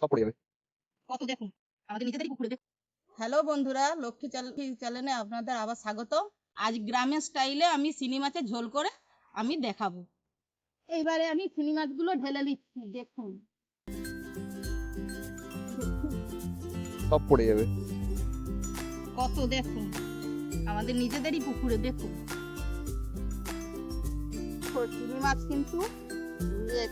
সব পড়ে যাবে। কত দেখুন আমাদের নিজেদেরই পুকুরে দেখুন হ্যালো বন্ধুরা লক্ষ্মী চ্যানেল চ্যানেলে আপনাদের আবার স্বাগত আজ গ্রামের স্টাইলে আমি চিনি মাছের ঝোল করে আমি দেখাবো। এইবারে আমি চিনি মাছগুলো ঢেলে দিচ্ছি দেখুন। সব পড়ে যাবে। কত দেখুন আমাদের নিজেদেরই পুকুরে দেখুন চিনি মাছ কিন্তু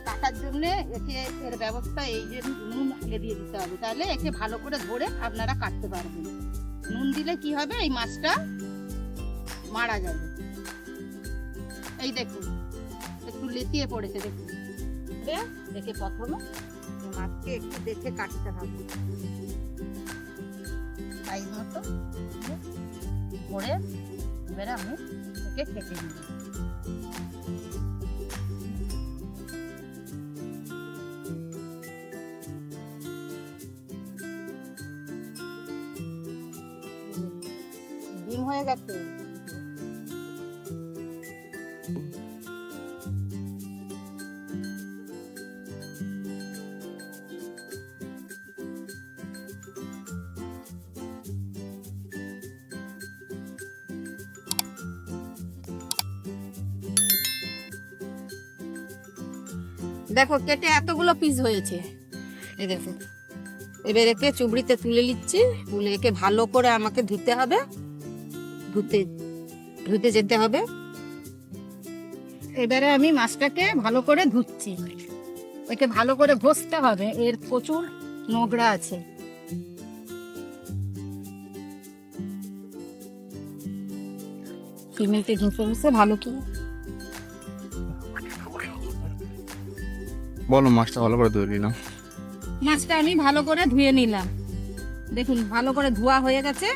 কাটার জন্য একে এর ব্যবস্থা এই যে নুন আগে দিয়ে দিতে হবে। তাহলে একে ভালো করে ধরে আপনারা কাটতে পারবেন। নুন দিলে কি হবে? এই মাছটা মারা যাবে। এই দেখুন, একটু লেতিয়ে পড়েছে দেখুন। দেখে প্রথমে মাছকে একটু দেখে কাটতে হবে। সাইজ মতো করে এবারে আমি একে কেটে নিব। দেখো, কেটে এতগুলো পিস হয়েছে। এই দেখো, এবার একে চুবড়িতে তুলে নিচ্ছি, তুলে একে ভালো করে আমাকে ধুতে হবে, ধুতে ধুতে যেতে হবে। এবারে আমি মাছটাকে ভালো করে ধুচ্ছি। একে ভালো করে ঘষতে হবে এর প্রচুর নোংরা আছে। সিমেন্টে ঘষে ঘষে ভালো করে বলো মাছটা ভালো করে ধুয়ে নিলাম। মাছটা আমি ভালো করে ধুয়ে নিলাম। দেখুন ভালো করে ধোয়া হয়ে গেছে।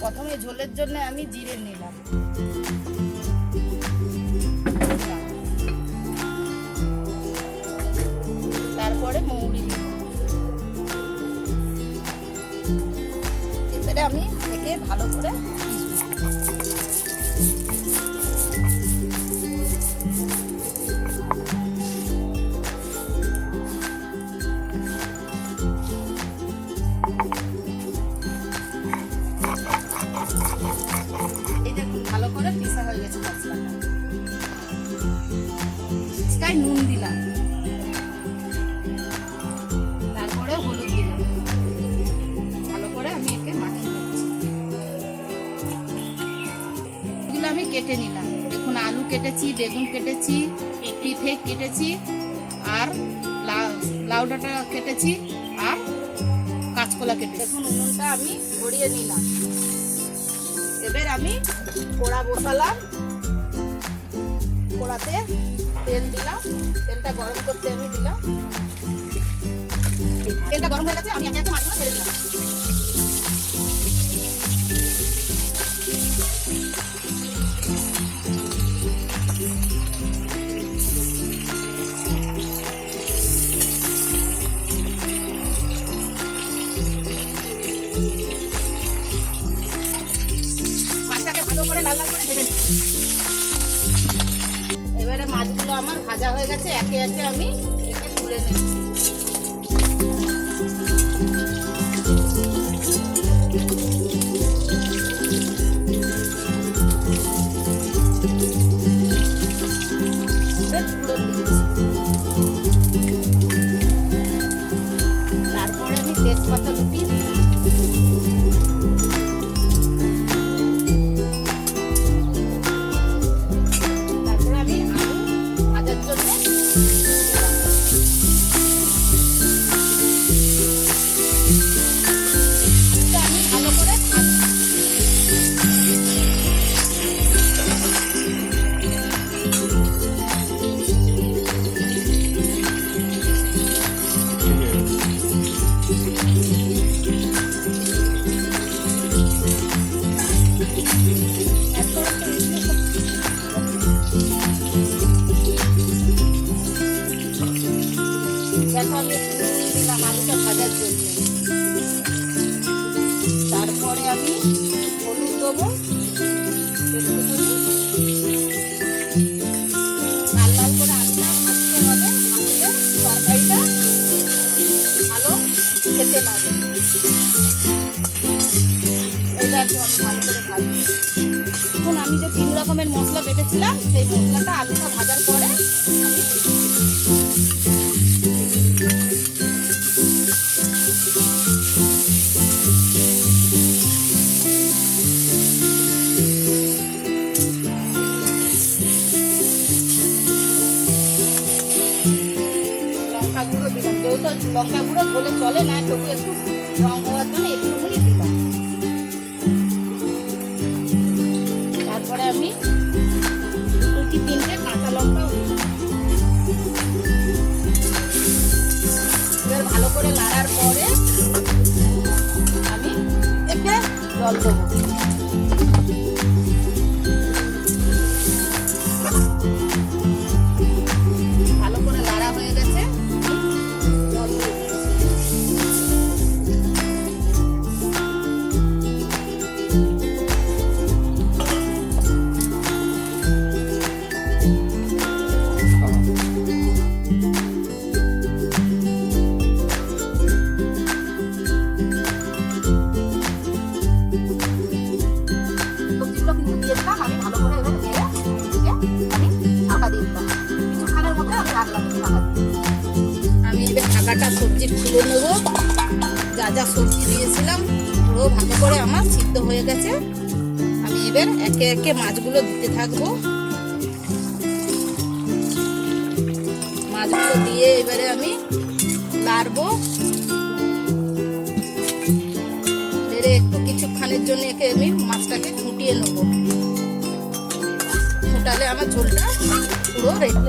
প্রথমে ঝোলের জন্য আমি জিরে নিলাম। তারপরে মৌরি এবারে আমি একে ভালো করে কেটে নিলাম। দেখুন, আলু কেটেছি, বেগুন কেটেছি পিঠে কেটেছি, আর লাউ ডাঁটা কেটেছি, আর কাঁচকলা কেটে দেখুন, উনুনটা আমি ভরিয়ে নিলাম। এবার আমি কড়া বসালাম। কড়াতে তেল দিলাম। তেলটা গরম করতে আমি দিলাম। তেলটা গরম হয়ে গেছে, আমি একে একে মাছগুলো ছেড়ে দিলাম। এবারে মাছগুলো আমার ভাজা হয়ে গেছে একে একে আমি একে তুলে নিচ্ছি করে লাগে এটা একটু আমি ভালো করে ভাজি। এখন আমি যে তিন রকমের মশলা বেটেছিলাম, সেই মশলাটা আলুটা ভাজার পরে আমি লঙ্কা গুঁড়ো বলে চলে না তবু একটু রং হওয়ার জন্য একটুখানি দিলাম তারপরে আমি তিনটে কাঁচা লঙ্কা এবার ভালো করে নাড়ার পরে আমি একে জল দেবো। আমি ভালো করে এবার নেড়ে আমি ঢাকা দিয়ে দিলাম। কিছুক্ষণের মধ্যে আমি রাখলাম ঢাকা আমি এবার ঢাকাটা সবজি খুলে নেব। যা যা সবজি দিয়েছিলাম, পুরো ভালো করে আমার সিদ্ধ হয়ে গেছে। আমি এবার একে একে মাছগুলো দিতে থাকব। মাছগুলো দিয়ে এবারে আমি লাড়বো এবারে একটু কিছুক্ষণের জন্য একে আমি মাছটাকে ফুটিয়ে নেব। ফুটালে আমার ঝোলটা পুরো রেডি